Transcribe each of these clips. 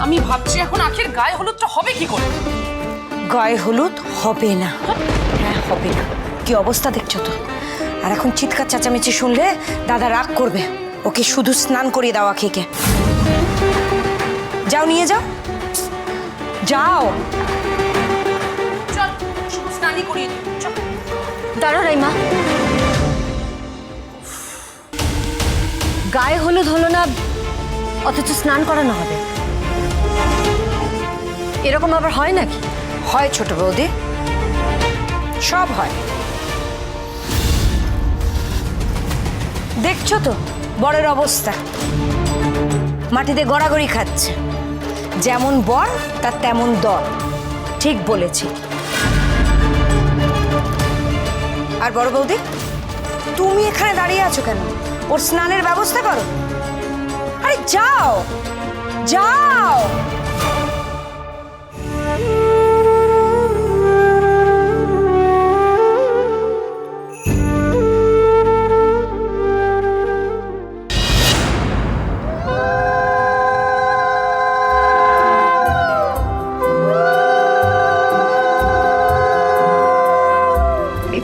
আমি ভাবছি এখন আখের গায়ে হলুদটা হবে কি করে? গায়ে হলুদ হবে না। হ্যাঁ হবে না। কি অবস্থা দেখছ তো? আর এখন চিৎকার চেঁচামেচি শুনলে দাদা রাগ করবে। ওকে শুধু স্নান করিয়ে দাও আখিকে। যাও নিয়ে যাও। যাও। চল শুধু স্নানই করিয়ে দিই। দাঁড়ো রাইমা। গায়ে হলুদ হলো না অথচ স্নান করানো হবে। এরকম আবার হয় নাকি? হয় ছোট বৌদি? সব হয়। দেখছ তো, বরের অবস্থা। মাটিতে গড়াগড়ি খাচ্ছে। যেমন বর, তার তেমন দর। ঠিক বলেছি। আর বড় বৌদি, তুমি এখানে দাঁড়িয়ে আছো কেন? ওর স্নানের ব্যবস্থা করো। আরে যাও যাও।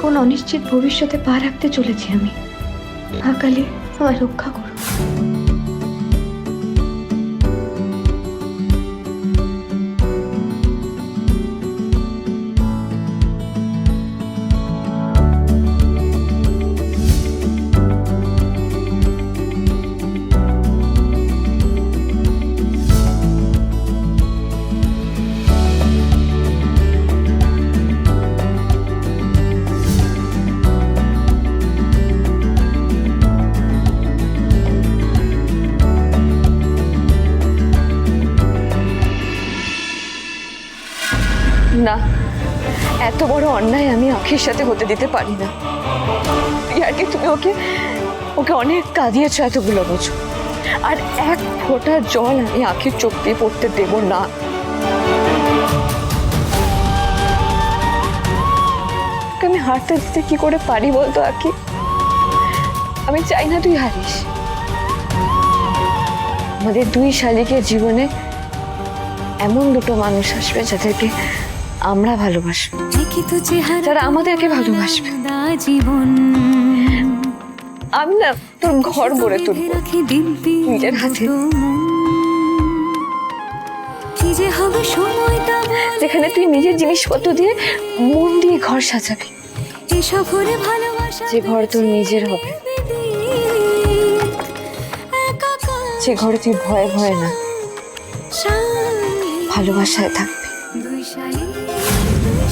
কোন অনিশ্চিত ভবিষ্যতে পা রাখতে চলেছি আমি। আকালে আমায় রক্ষা করো না। এত বড় অন্যায় আমি আখির সাথে হতে দিতে পারি না। ইয়ার্কি, তুমি ওকে ওকে অনেক কাঁদিয়েছো এতগুলো বছর। আর এক ফোঁটা জল আমি আখির চোখ দিয়ে পড়তে দেব না। আমি হারতে দিতে কি করে পারি বলতো আকি আমি চাই না তুই হারিস। আমাদের দুই শালিকের জীবনে এমন দুটো মানুষ আসবে যাদেরকে আমরা ভালোবাসবো। যারা আমাদেরকে ভালোবাসবে। জীবন। আমি না তোর ঘর গড়ে তুলবো। নিজের হাতে যেখানে তুই নিজের জিনিসপত্র দিয়ে মন দিয়ে ঘর সাজাবি। যে ঘর তোর নিজের হবে। যে ঘরে তুই ভয়ে ভয়ে না। ভালোবাসায় থাকবি।